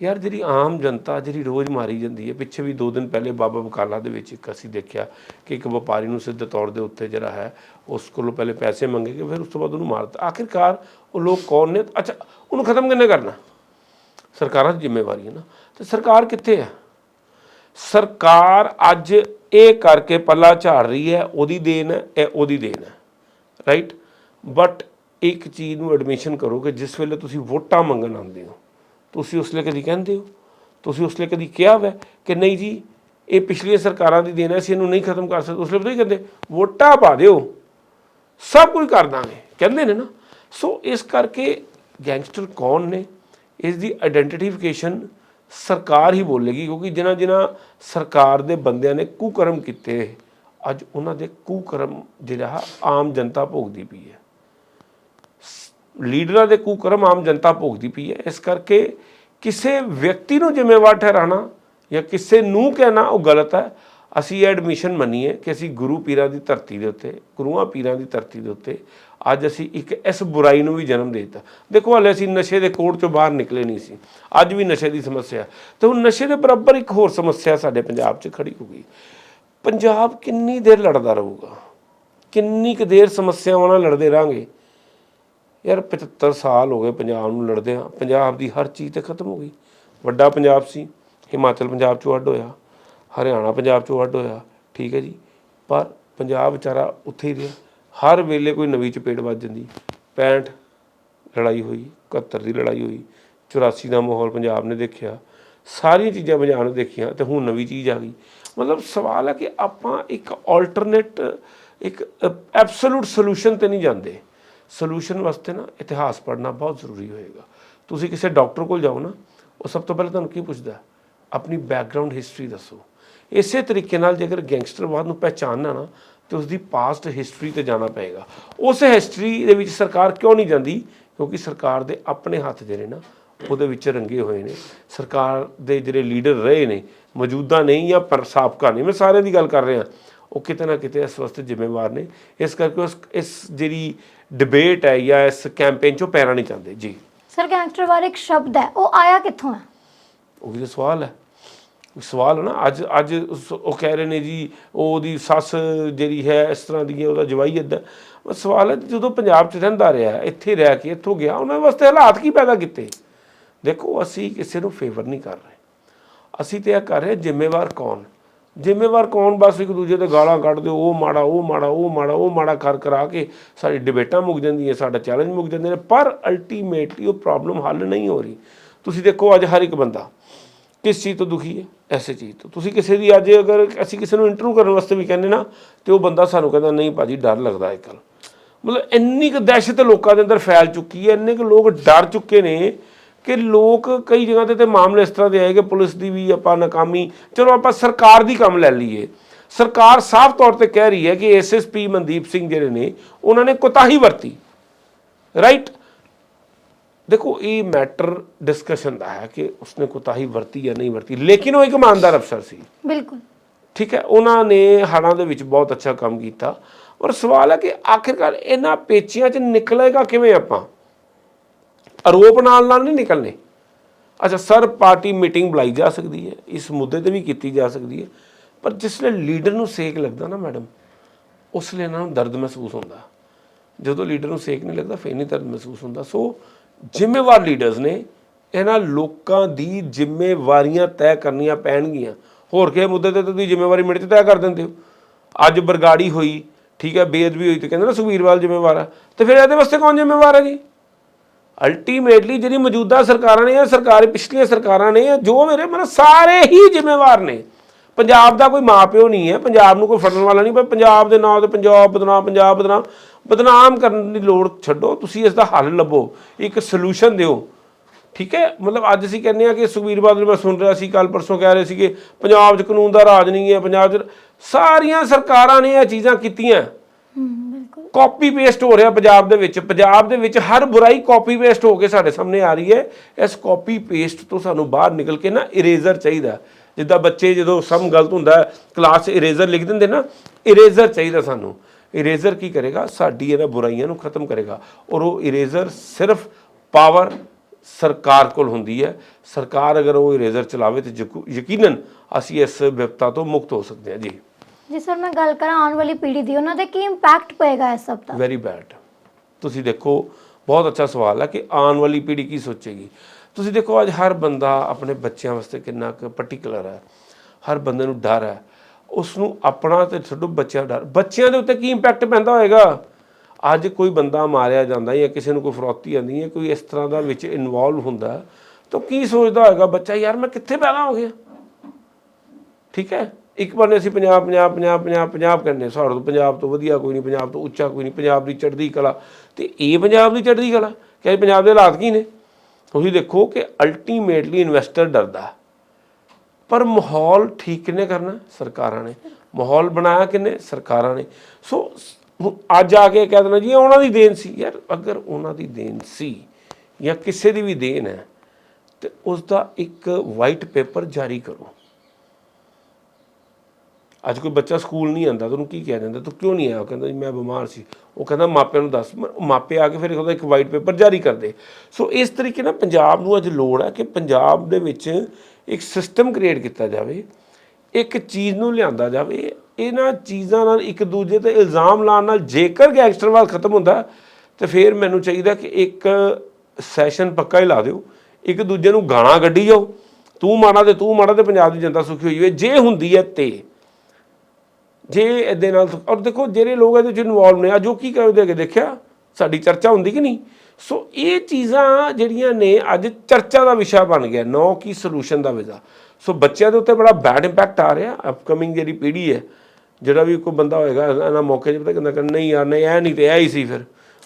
ਯਾਰ ਜਿਹੜੀ ਆਮ ਜਨਤਾ ਜਿਹੜੀ ਰੋਜ਼ ਮਾਰੀ ਜਾਂਦੀ ਹੈ, ਪਿੱਛੇ ਵੀ 2 ਦਿਨ ਪਹਿਲੇ ਬਾਬਾ ਬਕਾਲਾ ਦੇ ਵਿੱਚ ਇੱਕ ਅਸੀਂ ਦੇਖਿਆ ਕਿ ਇੱਕ ਵਪਾਰੀ ਨੂੰ ਸਿੱਧੇ ਤੌਰ ਦੇ ਉੱਤੇ ਜਿਹੜਾ ਹੈ, ਉਸ ਕੋਲੋਂ ਪਹਿਲੇ ਪੈਸੇ ਮੰਗੇ ਕਿ ਫਿਰ ਉਸ ਤੋਂ ਬਾਅਦ ਉਹਨੂੰ ਮਾਰਤਾ। ਆਖਿਰਕਾਰ ਉਹ ਲੋਕ ਕੌਣ ਨੇ? ਅੱਛਾ, ਉਹਨੂੰ ਖਤਮ ਕਿੰਨੇ ਕਰਨਾ? ਸਰਕਾਰਾਂ ਦੀ ਜ਼ਿੰਮੇਵਾਰੀ ਹੈ ਨਾ। ਤੇ ਸਰਕਾਰ ਕਿੱਥੇ ਹੈ? ਸਰਕਾਰ ਅੱਜ ਇਹ ਕਰਕੇ ਪੱਲਾ ਝਾੜ ਰਹੀ ਹੈ, ਉਹਦੀ ਦੇਣ ਹੈ, ਇਹ ਉਹਦੀ ਦੇਣ ਹੈ। ਰਾਈਟ ਬਟ ਇੱਕ ਚੀਜ਼ ਨੂੰ ਐਡਮਿਸ਼ਨ ਕਰੋ ਕਿ ਜਿਸ ਵੇਲੇ ਤੁਸੀਂ ਵੋਟਾਂ ਮੰਗਣ ਆਉਂਦੇ ਹੋ ਤੁਸੀਂ ਉਸ ਲਈ ਕਦੀ ਕਹਿੰਦੇ ਹੋ? ਤੁਸੀਂ ਉਸ ਲਈ ਕਦੀ ਕਿਹਾ ਹੋਇਆ ਕਿ ਨਹੀਂ ਜੀ, ਇਹ ਪਿਛਲੀਆਂ ਸਰਕਾਰਾਂ ਦੀ ਦੇਣ ਹੈ, ਅਸੀਂ ਇਹਨੂੰ ਨਹੀਂ ਖਤਮ ਕਰ ਸਕਦੇ। ਉਸ ਲਈ ਪਤਾ ਕੀ ਕਹਿੰਦੇ? ਵੋਟਾਂ ਪਾ ਦਿਓ। ਸਭ ਕੁਝ ਕਰ ਦਾਂਗੇ। ਕਹਿੰਦੇ ਨੇ ਨਾ। ਸੋ ਇਸ ਕਰਕੇ ਗੈਂਗਸਟਰ ਕੌਣ ਨੇ? ਇਸ ਦੀ ਆਇਡੈਂਟੀਫਿਕੇਸ਼ਨ ਸਰਕਾਰ ਹੀ ਬੋਲੇਗੀ, ਕਿਉਂਕਿ ਜਿਨ੍ਹਾਂ ਜਿਨ੍ਹਾਂ ਸਰਕਾਰ ਦੇ ਬੰਦਿਆਂ ਨੇ ਕੁਕਰਮ ਕੀਤੇ, ਅੱਜ ਉਹਨਾਂ ਦੇ ਕੁਕਰਮ ਜਿਹੜਾ ਆਮ ਜਨਤਾ ਭੋਗਦੀ ਪਈ ਹੈ। ਲੀਡਰਾਂ ਦੇ ਕੁਕਰਮ ਆਮ ਜਨਤਾ ਭੋਗਦੀ ਪਈ ਹੈ। ਇਸ ਕਰਕੇ ਕਿਸੇ ਵਿਅਕਤੀ ਨੂੰ ਜ਼ਿੰਮੇਵਾਰ ਠਹਿਰਾਣਾ ਜਾਂ ਕਿਸੇ ਨੂੰ ਕਹਿਣਾ ਉਹ ਗਲਤ ਹੈ। ਅਸੀਂ ਇਹ ਐਡਮਿਸ਼ਨ ਮੰਨੀਏ ਕਿ ਅਸੀਂ ਗੁਰੂ ਪੀਰਾਂ ਦੀ ਧਰਤੀ ਦੇ ਉੱਤੇ, ਗੁਰੂਆਂ ਪੀਰਾਂ ਦੀ ਧਰਤੀ ਦੇ ਉੱਤੇ ਅੱਜ ਅਸੀਂ ਇੱਕ ਇਸ ਬੁਰਾਈ ਨੂੰ ਵੀ ਜਨਮ ਦੇ ਦਿੱਤਾ। ਦੇਖੋ, ਹਲੇ ਅਸੀਂ ਨਸ਼ੇ ਦੇ ਕੋੜ ਚੋਂ ਬਾਹਰ ਨਿਕਲੇ ਨਹੀਂ ਸੀ। ਅੱਜ ਵੀ ਨਸ਼ੇ ਦੀ ਸਮੱਸਿਆ। ਤੇ ਹੁਣ ਨਸ਼ੇ ਦੇ ਬਰਾਬਰ ਇੱਕ ਹੋਰ ਸਮੱਸਿਆ ਸਾਡੇ ਪੰਜਾਬ 'ਚ ਖੜੀ ਹੋ ਗਈ। ਪੰਜਾਬ ਕਿੰਨੀ ਦੇਰ ਲੜਦਾ ਰਹੂਗਾ? ਕਿੰਨੀ ਕੁ ਦੇਰ ਸਮੱਸਿਆਵਾਂ ਨਾਲ ਲੜਦੇ ਰਾਂਗੇ ਯਾਰ 75 ਸਾਲ ਹੋ ਗਏ ਪੰਜਾਬ ਨੂੰ ਲੜਦੇ ਆ ਪੰਜਾਬ ਦੀ ਹਰ ਚੀਜ਼ ਤੇ ਖਤਮ ਹੋ ਗਈ। ਵੱਡਾ ਪੰਜਾਬ ਸੀ, ਹਿਮਾਚਲ ਪੰਜਾਬ ਚੋਂ ਅੱਡ ਹੋਇਆ, ਹਰਿਆਣਾ ਪੰਜਾਬ ਚੋਂ ਅੱਡ ਹੋਇਆ, ਠੀਕ ਹੈ ਜੀ। ਪਰ ਪੰਜਾਬ ਵਿਚਾਰਾ ਉੱਥੇ ਹੀ ਰਿਹਾ। ਹਰ ਵੇਲੇ ਕੋਈ ਨਵੀਂ ਚਪੇੜ ਵੱਜ ਜਾਂਦੀ। 65 ਲੜਾਈ ਹੋਈ 71 ਦੀ ਲੜਾਈ ਹੋਈ 84 ਦਾ ਮਾਹੌਲ ਪੰਜਾਬ ਨੇ ਦੇਖਿਆ। ਸਾਰੀਆਂ ਚੀਜ਼ਾਂ ਪੰਜਾਬ ਨੇ ਦੇਖੀਆਂ ਤੇ ਹੁਣ ਨਵੀਂ ਚੀਜ਼ ਆ ਗਈ। ਮਤਲਬ ਸਵਾਲ ਹੈ ਕਿ ਆਪਾਂ ਇੱਕ ਆਲਟਰਨੇਟ ਇੱਕ ਐਬਸੋਲੂਟ ਸੋਲੂਸ਼ਨ ਤੇ ਨਹੀਂ ਜਾਂਦੇ। ਸੋਲੂਸ਼ਨ ਵਾਸਤੇ ਨਾ ਇਤਿਹਾਸ ਪੜ੍ਹਨਾ ਬਹੁਤ ਜ਼ਰੂਰੀ ਹੋਏਗਾ। ਤੁਸੀਂ ਕਿਸੇ ਡਾਕਟਰ ਕੋਲ ਜਾਓ ਨਾ, ਉਹ ਸਭ ਤੋਂ ਪਹਿਲਾਂ ਤੁਹਾਨੂੰ ਕੀ ਪੁੱਛਦਾ? ਆਪਣੀ ਬੈਕਗ੍ਰਾਉਂਡ ਹਿਸਟਰੀ ਦੱਸੋ। ਇਸੇ ਤਰੀਕੇ ਨਾਲ ਜੇਕਰ ਗੈਂਗਸਟਰਵਾਦ ਨੂੰ ਪਹਿਚਾਨਣਾ ਨਾ, ਤੇ ਉਸ ਦੀ ਪਾਸਟ ਹਿਸਟਰੀ ਤੇ ਜਾਣਾ ਪਏਗਾ। ਉਸ ਹਿਸਟਰੀ ਦੇ ਵਿੱਚ ਸਰਕਾਰ ਕਿਉਂ ਨਹੀਂ ਜਾਂਦੀ? ਕਿਉਂਕਿ ਸਰਕਾਰ ਦੇ ਆਪਣੇ ਹੱਥ ਜਿਹੜੇ ਨਾ, ਉਹਦੇ ਵਿੱਚ ਰੰਗੇ ਹੋਏ ਨੇ। ਸਰਕਾਰ ਦੇ ਜਿਹੜੇ ਲੀਡਰ ਰਹੇ ਨੇ, ਮੌਜੂਦਾ ਨਹੀਂ ਜਾਂ ਪਰ ਸਾਬਕਾ ਨਹੀਂ, ਮੈਂ ਸਾਰਿਆਂ ਦੀ ਗੱਲ ਕਰ ਰਿਹਾ। ਉਹ ਕਿਤੇ ਨਾ ਕਿਤੇ ਇਸ ਵਾਸਤੇ ਜ਼ਿੰਮੇਵਾਰ ਨੇ। ਇਸ ਕਰਕੇ ਉਸ ਇਸ ਜਿਹੜੀ ਡਿਬੇਟ ਹੈ ਜਾਂ ਇਸ ਕੈਂਪੇਨ ਚੋਂ ਪੈਰਾਂ ਨਹੀਂ ਚਾਹੁੰਦੇ। ਜੀ। ਸਰ ਗੈਂਗਸਟਰ ਬਾਰੇ ਇੱਕ ਸ਼ਬਦ ਹੈ। ਉਹ ਆਇਆ ਕਿੱਥੋਂ ਹੈ? ਉਹ ਵੀ ਤਾਂ ਸਵਾਲ ਹੈ। ਉਹ ਸਵਾਲ ਹੈ ਨਾ। ਅੱਜ ਅੱਜ ਉਹ ਕਹਿ ਰਹੇ ਨੇ ਜੀ ਉਹ ਉਹਦੀ ਸੱਸ ਜਿਹੜੀ ਹੈ ਇਸ ਤਰ੍ਹਾਂ ਦੀ ਹੈ ਉਹਦਾ ਜਵਾਈ ਇਦਾਂ ਉਹ ਸਵਾਲ ਹੈ ਜਦੋਂ ਪੰਜਾਬ 'ਚ ਰਹਿੰਦਾ ਰਿਹਾ ਇੱਥੇ ਰਹਿ ਕੇ ਇੱਥੋਂ ਗਿਆ ਉਹਨਾਂ ਵਾਸਤੇ ਹਾਲਾਤ ਕੀ ਪੈਦਾ ਕੀਤੇ? ਦੇਖੋ ਅਸੀਂ ਕਿਸੇ ਨੂੰ ਫੇਵਰ ਨਹੀਂ ਕਰ ਰਹੇ। ਅਸੀਂ ਤੇ ਇਹ ਕਰ ਰਹੇ ਜ਼ਿੰਮੇਵਾਰ ਕੌਣ? ਜ਼ਿੰਮੇਵਾਰ ਕੌਣ? ਬਸ ਇੱਕ ਦੂਜੇ ਤੇ ਗਾਲਾਂ ਕੱਢਦੇ ਉਹ ਮਾੜਾ ਉਹ ਮਾੜਾ ਉਹ ਮਾੜਾ ਉਹ ਮਾੜਾ ਕਰ ਕਰਾ ਕੇ ਸਾਡੀ ਡਿਬੇਟਾਂ ਮੁੱਕ ਜਾਂਦੀਆਂ, ਸਾਡਾ ਚੈਲੰਜ ਮੁੱਕ ਜਾਂਦੇ ਨੇ, ਪਰ ਅਲਟੀਮੇਟਲੀ ਉਹ ਪ੍ਰੋਬਲਮ ਹੱਲ ਨਹੀਂ ਹੋ ਰਹੀ। ਤੁਸੀਂ ਦੇਖੋ ਅੱਜ ਹਰ ਇੱਕ ਬੰਦਾ ਕਿਸ ਚੀਜ਼ ਤੋਂ ਦੁਖੀ ਹੈ? ਐਸੇ ਚੀਜ਼ ਤੋਂ। ਤੁਸੀਂ ਕਿਸੇ ਦੀ ਅੱਜ ਅਗਰ ਅਸੀਂ ਕਿਸੇ ਨੂੰ ਇੰਟਰਵਿਊ ਕਰਨ ਵਾਸਤੇ ਵੀ ਕਹਿੰਦੇ ਨਾ, ਤੇ ਉਹ ਬੰਦਾ ਸਾਨੂੰ ਕਹਿੰਦਾ, ਨਹੀਂ ਭਾਜੀ, ਡਰ ਲੱਗਦਾ ਅੱਜ ਇੱਕ ਮਤਲਬ ਇੰਨੀ ਕੁ ਦਹਿਸ਼ਤ ਲੋਕਾਂ ਦੇ ਅੰਦਰ ਫੈਲ ਚੁੱਕੀ ਹੈ, ਇੰਨੇ ਕੁ ਲੋਕ ਡਰ ਚੁੱਕੇ ਨੇ ਕਿ ਲੋਕ ਕਈ ਜਗ੍ਹਾ ਤੇ ਤੇ ਮਾਮਲੇ ਇਸ ਤਰ੍ਹਾਂ ਦੇ ਆਏ ਕਿ ਪੁਲਿਸ ਦੀ ਵੀ ਆਪਾਂ ਨਾਕਾਮੀ ਚਲੋ ਆਪਾਂ ਸਰਕਾਰ ਦੀ ਕੰਮ ਲੈ ਲਈਏ। ਸਰਕਾਰ ਸਾਫ਼ ਤੌਰ ਤੇ ਕਹਿ ਰਹੀ ਹੈ ਕਿ ਐਸਐਸਪੀ ਮਨਦੀਪ ਸਿੰਘ ਜਿਹੜੇ ਨੇ ਉਹਨਾਂ ਨੇ ਕੁਤਾਹੀ ਵਰਤੀ। ਰਾਈਟ ਦੇਖੋ ਇਹ ਮੈਟਰ ਡਿਸਕਸ਼ਨ ਦਾ ਹੈ ਕਿ ਉਸਨੇ ਕੁਤਾਹੀ ਵਰਤੀ ਜਾਂ ਨਹੀਂ ਵਰਤੀ। ਲੇਕਿਨ ਉਹ ਇੱਕ ਇਮਾਨਦਾਰ ਅਫਸਰ ਸੀ। ਬਿਲਕੁਲ। ਠੀਕ ਹੈ ਉਹਨਾਂ ਨੇ ਹੜ੍ਹਾਂ ਦੇ ਵਿੱਚ ਬਹੁਤ ਅੱਛਾ ਕੰਮ ਕੀਤਾ। ਔਰ ਸਵਾਲ ਹੈ ਕਿ ਆਖਿਰਕਾਰ ਇਹਨਾਂ ਪੇਚੀਆਂ 'ਚ ਨਿਕਲੇਗਾ ਕਿਵੇਂ ਆਪਾਂ? ਆਰੋਪ ਨਾਲ ਨਾਲ ਨਹੀਂ ਨਿਕਲਨੇ। ਅੱਛਾ, ਸਰ, ਪਾਰਟੀ ਮੀਟਿੰਗ ਬੁਲਾਈ ਜਾ ਸਕਦੀ ਹੈ, ਇਸ ਮੁੱਦੇ ਤੇ ਵੀ ਕੀਤੀ ਜਾ ਸਕਦੀ ਹੈ, ਪਰ ਜਿਸ ਵੇਲੇ ਲੀਡਰ ਨੂੰ ਸੇਕ ਲੱਗਦਾ ਨਾ ਮੈਡਮ, ਉਸ ਲਈ ਇਹਨਾਂ ਨੂੰ ਦਰਦ ਮਹਿਸੂਸ ਹੁੰਦਾ। ਜਦੋਂ ਲੀਡਰ ਨੂੰ ਸੇਕ ਨਹੀਂ ਲੱਗਦਾ, ਫਿਰ ਨਹੀਂ ਦਰਦ ਮਹਿਸੂਸ ਹੁੰਦਾ। ਸੋ, ਜ਼ਿੰਮੇਵਾਰ ਲੀਡਰਸ ਨੇ ਇਹਨਾਂ ਲੋਕਾਂ ਦੀ ਜ਼ਿੰਮੇਵਾਰੀਆਂ ਤੈਅ ਕਰਨੀਆਂ ਪੈਣਗੀਆਂ। ਹੋਰ ਕਿਸੇ ਮੁੱਦੇ ਤੇ ਤਾਂ ਤੁਸੀਂ ਜ਼ਿੰਮੇਵਾਰੀ ਮਿੰਟ 'ਚ ਤੈਅ ਕਰ ਦਿੰਦੇ ਹੋ। ਅੱਜ ਬਰਗਾੜੀ ਹੋਈ, ਠੀਕ ਹੈ, ਬੇਅਦਬੀ ਹੋਈ ਤੇ ਕਹਿੰਦੇ ਨਾ ਸੁਖਬੀਰਵਾਲ ਜ਼ਿੰਮੇਵਾਰ ਆ, ਤੇ ਫਿਰ ਇਹਦੇ ਵਾਸਤੇ ਕੌਣ ਜ਼ਿੰਮੇਵਾਰ ਹੈ ਜੀ? ਅਲਟੀਮੇਟਲੀ ਜਿਹੜੀ ਮੌਜੂਦਾ ਸਰਕਾਰਾਂ ਨੇ ਇਹ ਸਰਕਾਰ, ਪਿਛਲੀਆਂ ਸਰਕਾਰਾਂ ਨੇ ਜੋ ਮੇਰੇ ਮਨ ਸਾਰੇ ਹੀ ਜ਼ਿੰਮੇਵਾਰ ਨੇ। ਪੰਜਾਬ ਦਾ ਕੋਈ ਮਾਪਿਓ ਨਹੀਂ ਹੈ, ਪੰਜਾਬ ਨੂੰ ਕੋਈ ਫੜਨ ਵਾਲਾ ਨਹੀਂ, ਪਰ ਪੰਜਾਬ ਦੇ ਨਾਂ ਤੇ ਪੰਜਾਬ ਬਦਨਾਮ ਪੰਜਾਬ ਬਦਨਾਮ ਬਦਨਾਮ ਕਰਨ ਦੀ ਲੋੜ ਛੱਡੋ, ਤੁਸੀਂ ਇਸ ਦਾ ਹੱਲ ਲੱਭੋ, ਇੱਕ ਸੋਲੂਸ਼ਨ ਦਿਓ। ਠੀਕ ਹੈ? ਮਤਲਬ ਅੱਜ ਅਸੀਂ ਕਹਿੰਦੇ ਆ ਕਿ ਸੁਖਬੀਰ ਬਾਦਲ ਮੈਂ ਸੁਣ ਰਿਹਾ ਸੀ ਕੱਲ ਪਰਸੋਂ ਕਹਿ ਰਹੇ ਸੀਗੇ, ਪੰਜਾਬ 'ਚ ਕਾਨੂੰਨ ਦਾ ਰਾਜ ਨਹੀਂ ਹੈ, ਪੰਜਾਬ 'ਚ ਸਾਰੀਆਂ ਸਰਕਾਰਾਂ ਨੇ ਇਹ ਚੀਜ਼ਾਂ ਕੀਤੀਆਂ। ਕਾਪੀ ਪੇਸਟ ਹੋ ਰਿਹਾ ਪੰਜਾਬ ਦੇ ਵਿੱਚ। ਪੰਜਾਬ ਦੇ ਵਿੱਚ ਹਰ ਬੁਰਾਈ ਕਾਪੀ ਪੇਸਟ ਹੋ ਕੇ ਸਾਡੇ ਸਾਹਮਣੇ ਆ ਰਹੀ ਹੈ। ਇਸ ਕਾਪੀ ਪੇਸਟ ਤੋਂ ਸਾਨੂੰ ਬਾਹਰ ਨਿਕਲ ਕੇ ਨਾ ਇਰੇਜ਼ਰ ਚਾਹੀਦਾ। ਜਿੱਦਾਂ ਬੱਚੇ ਜਦੋਂ ਸਮ ਗਲਤ ਹੁੰਦਾ ਕਲਾਸ 'ਚ ਇਰੇਜ਼ਰ ਲਿਖ ਦਿੰਦੇ ਨਾ ਇਰੇਜ਼ਰ ਚਾਹੀਦਾ ਸਾਨੂੰ। ਇਰੇਜ਼ਰ ਕੀ ਕਰੇਗਾ? ਸਾਡੀ ਇਹਨਾਂ ਬੁਰਾਈਆਂ ਨੂੰ ਖਤਮ ਕਰੇਗਾ। ਔਰ ਉਹ ਇਰੇਜ਼ਰ ਸਿਰਫ ਪਾਵਰ ਸਰਕਾਰ ਕੋਲ ਹੁੰਦੀ ਹੈ। ਸਰਕਾਰ ਅਗਰ ਉਹ ਇਰੇਜ਼ਰ ਚਲਾਵੇ ਤੇ ਯਕੂ- ਯਕੀਨਨ ਅਸੀਂ ਇਸ ਵਿਪਤਾ ਤੋਂ ਮੁਕਤ ਹੋ ਸਕਦੇ ਹਾਂ। ਜੀ। ਜੀ ਸਰ ਮੈਂ ਗੱਲ ਕਰਾਂ ਆਉਣ ਵਾਲੀ ਪੀੜ੍ਹੀ ਦੀ, ਉਹਨਾਂ ਤੇ ਕੀ ਇੰਪੈਕਟ ਪਏਗਾ ਇਸ ਸਭ ਦਾ? ਵੈਰੀ ਬੈਡ ਤੁਸੀਂ ਦੇਖੋ, ਬਹੁਤ ਅੱਛਾ ਸਵਾਲ ਹੈ ਕਿ ਆਉਣ ਵਾਲੀ ਪੀੜ੍ਹੀ ਕੀ ਸੋਚੇਗੀ? ਤੁਸੀਂ ਦੇਖੋ, ਅੱਜ ਹਰ ਬੰਦਾ ਆਪਣੇ ਬੱਚਿਆਂ ਵਾਸਤੇ ਕਿੰਨਾ ਕੁ ਪਾਰਟਿਕੂਲਰ ਹੈ। ਹਰ ਬੰਦੇ ਨੂੰ ਡਰ ਹੈ। ਉਸ ਨੂੰ ਆਪਣਾ ਤੇ ਛੱਡੋ, ਬੱਚਿਆਂ ਦਾ ਡਰ। ਬੱਚਿਆਂ ਦੇ ਉੱਤੇ ਕੀ ਇੰਪੈਕਟ ਪੈਂਦਾ ਹੋਏਗਾ? ਅੱਜ ਕੋਈ ਬੰਦਾ ਮਾਰਿਆ ਜਾਂਦਾ ਜਾਂ ਕਿਸੇ ਨੂੰ ਕੋਈ ਫਰੋਤੀ ਆਉਂਦੀ ਹੈ ਕੋਈ ਇਸ ਤਰ੍ਹਾਂ ਦਾ ਵਿੱਚ ਇਨਵੋਲਵ ਹੁੰਦਾ ਤਾਂ ਕੀ ਸੋਚਦਾ ਹੋਏਗਾ? ਬੱਚਾ, ਯਾਰ, ਮੈਂ ਕਿੱਥੇ ਪੈਦਾ ਹੋ ਗਿਆ? ਠੀਕ ਹੈ? ਇੱਕ ਬੰਨੇ ਅਸੀਂ ਪੰਜਾਬ ਪੰਜਾਬ ਪੰਜਾਬ ਪੰਜਾਬ ਪੰਜਾਬ ਕਹਿੰਦੇ ਸਾਡੇ ਤੋਂ ਪੰਜਾਬ ਤੋਂ ਵਧੀਆ ਕੋਈ ਨਹੀਂ, ਪੰਜਾਬ ਤੋਂ ਉੱਚਾ ਕੋਈ ਨਹੀਂ, ਪੰਜਾਬ ਦੀ ਚੜ੍ਹਦੀ ਕਲਾ। ਤੇ ਇਹ ਪੰਜਾਬ ਦੀ ਚੜ੍ਹਦੀ ਕਲਾ? ਕਿ ਪੰਜਾਬ ਦੇ ਹਾਲਾਤ ਕੀ ਨੇ? ਤੁਸੀਂ ਦੇਖੋ ਕਿ ਅਲਟੀਮੇਟਲੀ ਇਨਵੈਸਟਰ ਡਰਦਾ। ਪਰ ਮਾਹੌਲ ਠੀਕ ਕਿਨੇ ਕਰਨਾ? ਸਰਕਾਰਾਂ ਨੇ। ਮਾਹੌਲ ਬਣਾਇਆ ਕਿਨੇ ਸਰਕਾਰਾਂ ਨੇ। ਸੋ ਅੱਜ ਆ ਕੇ ਕਹਿ ਦੇਣਾ ਜੀ ਉਹਨਾਂ ਦੀ ਦੇਣ ਸੀ। ਯਾਰ, ਅਗਰ ਉਹਨਾਂ ਦੀ ਦੇਣ ਸੀ ਜਾਂ ਕਿਸੇ ਦੀ ਵੀ ਦੇਣ ਹੈ, ਤੇ ਉਸ ਦਾ ਇੱਕ ਵਾਈਟ ਪੇਪਰ ਜਾਰੀ ਕਰੋ। ਅੱਜ ਕੋਈ ਬੱਚਾ ਸਕੂਲ ਨਹੀਂ ਆਂਦਾ ਉਹਨੂੰ ਕੀ ਕਹਿ ਦਿੰਦਾ, ਤੂੰ ਕਿਉਂ ਨਹੀਂ ਆਇਆ? ਉਹ ਕਹਿੰਦਾ ਜੀ, ਮੈਂ ਬਿਮਾਰ ਸੀ। ਉਹ ਕਹਿੰਦਾ, ਮਾਪਿਆਂ ਨੂੰ ਦੱਸ। ਮ- ਮਾਪੇ ਆ ਕੇ ਫਿਰ ਉਹਦਾ ਇੱਕ ਵਾਈਟ ਪੇਪਰ ਜਾਰੀ ਕਰਦੇ। ਸੋ ਇਸ ਤਰੀਕੇ ਨਾਲ ਪੰਜਾਬ ਨੂੰ ਅੱਜ ਲੋੜ ਹੈ ਕਿ ਪੰਜਾਬ ਦੇ ਵਿੱਚ ਇੱਕ ਸਿਸਟਮ ਕ੍ਰੀਏਟ ਕੀਤਾ ਜਾਵੇ, ਇੱਕ ਚੀਜ਼ ਨੂੰ ਲਿਆਂਦਾ ਜਾਵੇ। ਇਹਨਾਂ ਚੀਜ਼ਾਂ ਨਾਲ ਇੱਕ ਦੂਜੇ ਤੇ ਇਲਜ਼ਾਮ ਲਾਉਣ ਨਾਲ ਜੇਕਰ ਗੈਂਗਸਟਰਵਾਦ ਖਤਮ ਹੁੰਦਾ, ਤੇ ਫਿਰ ਮੈਨੂੰ ਚਾਹੀਦਾ ਕਿ ਇੱਕ ਸੈਸ਼ਨ ਪੱਕਾ ਹੀ ਲਾ ਦਿਓ। ਇੱਕ ਦੂਜੇ ਨੂੰ ਗਾਣਾ ਕੱਢੀ ਜਾਓ। ਤੂੰ ਮਾੜਾ ਤੇ ਤੂੰ ਮਾੜਾ ਤੇ ਪੰਜਾਬ ਦੀ ਜਨਤਾ ਸੁਖੀ ਹੋਈ ਹੋਵੇ ਜੇ ਹੁੰਦੀ ਹੈ ਤੇ। ਜੇ ਇਹਦੇ ਨਾਲ ਔਰ ਦੇਖੋ, ਜਿਹੜੇ ਲੋਕ ਇਹਦੇ ਵਿੱਚ ਇਨਵੋਲਵ ਨੇ ਆ ਜੋ ਕੀ ਕਰਦੇ ਅੱਗੇ ਦੇਖਿਆ, ਸਾਡੀ ਚਰਚਾ ਹੁੰਦੀ ਕਿ ਨਹੀਂ? ਸੋ ਇਹ ਚੀਜ਼ਾਂ ਜਿਹੜੀਆਂ ਨੇ, ਅੱਜ ਚਰਚਾ ਦਾ ਵਿਸ਼ਾ ਬਣ ਗਿਆ, ਨੋ ਕੀ ਸੋਲੂਸ਼ਨ ਦਾ ਵਿਸ਼ਾ। ਸੋ ਬੱਚਿਆਂ ਦੇ ਉੱਤੇ ਬੜਾ ਬੈਡ ਇੰਪੈਕਟ ਆ ਰਿਹਾ ਅਪਕਮਿੰਗ ਜਿਹੜੀ ਪੀੜ੍ਹੀ ਹੈ, ਜਿਹੜਾ ਵੀ ਕੋਈ ਬੰਦਾ ਹੋਏਗਾ, ਇਹਨਾਂ ਮੌਕੇ 'ਚ ਪਤਾ ਕਹਿੰਦਾ ਕਿ ਨਹੀਂ ਯਾਰ, ਨਹੀਂ, ਇਹ ਨਹੀਂ ਤੇ ਇਹ ਹੀ ਸੀ ਫਿਰ।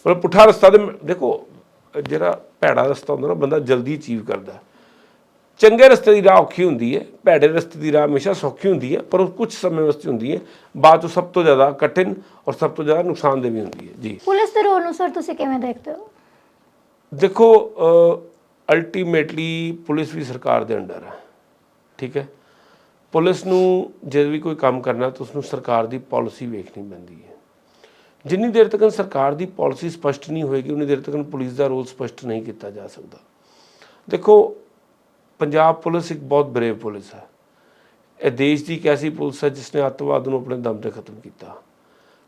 ਮਤਲਬ ਪੁੱਠਾ ਰਸਤਾ ਤੇ ਦੇਖੋ, ਜਿਹੜਾ ਭੈੜਾ ਰਸਤਾ ਹੁੰਦਾ ਨਾ ਬੰਦਾ ਜਲਦੀ ਅਚੀਵ ਕਰਦਾ। ਚੰਗੇ ਰਸਤੇ ਦੀ ਰਾਹ ਔਖੀ ਹੁੰਦੀ ਹੈ ਭੈੜੇ ਰਸਤੇ ਦੀ ਰਾਹ ਹਮੇਸ਼ਾ ਸੌਖੀ ਹੁੰਦੀ ਹੈ ਪਰ ਉਹ ਕੁਝ ਸਮੇਂ ਵਾਸਤੇ ਹੁੰਦੀ ਹੈ ਬਾਅਦ ਚ ਸਭ ਤੋਂ ਜ਼ਿਆਦਾ ਕਠਿਨ ਔਰ ਸਭ ਤੋਂ ਜ਼ਿਆਦਾ ਨੁਕਸਾਨਦੇਹ ਵੀ ਹੁੰਦੀ ਹੈ। ਜੀ। ਪੁਲਿਸ ਦੇ ਰੋਲ ਨੂੰ ਸਰ ਤੁਸੀਂ ਕਿਵੇਂ ਦੇਖਦੇ ਹੋ? ਦੇਖੋ ਅਲਟੀਮੇਟਲੀ ਪੁਲਿਸ ਵੀ ਸਰਕਾਰ ਦੇ ਅੰਡਰ ਹੈ ਠੀਕ ਹੈ? ਪੁਲਿਸ ਨੂੰ ਜਦ ਵੀ ਕੋਈ ਕੰਮ ਕਰਨਾ ਤਾਂ ਉਸ ਨੂੰ ਸਰਕਾਰ ਦੀ ਪਾਲਿਸੀ ਵੇਖਣੀ ਪੈਂਦੀ ਹੈ। ਜਿੰਨੀ ਦੇਰ ਤੱਕ ਸਰਕਾਰ ਦੀ ਪਾਲਿਸੀ ਸਪਸ਼ਟ ਨਹੀਂ ਹੋਏਗੀ ਉਨੀ ਦੇਰ ਤੱਕ ਪੁਲਿਸ ਦਾ ਰੋਲ ਸਪਸ਼ਟ ਨਹੀਂ ਕੀਤਾ ਜਾ ਸਕਦਾ। ਦੇਖੋ ਪੰਜਾਬ ਪੁਲਿਸ ਇੱਕ ਬਹੁਤ ਬਰੇਵ ਪੁਲਿਸ ਹੈ। ਇਹ ਦੇਸ਼ ਦੀ ਇੱਕ ਐਸੀ ਪੁਲਿਸ ਹੈ ਜਿਸ ਨੇ ਅੱਤਵਾਦ ਨੂੰ ਆਪਣੇ ਦਮ ਤੇ ਖਤਮ ਕੀਤਾ।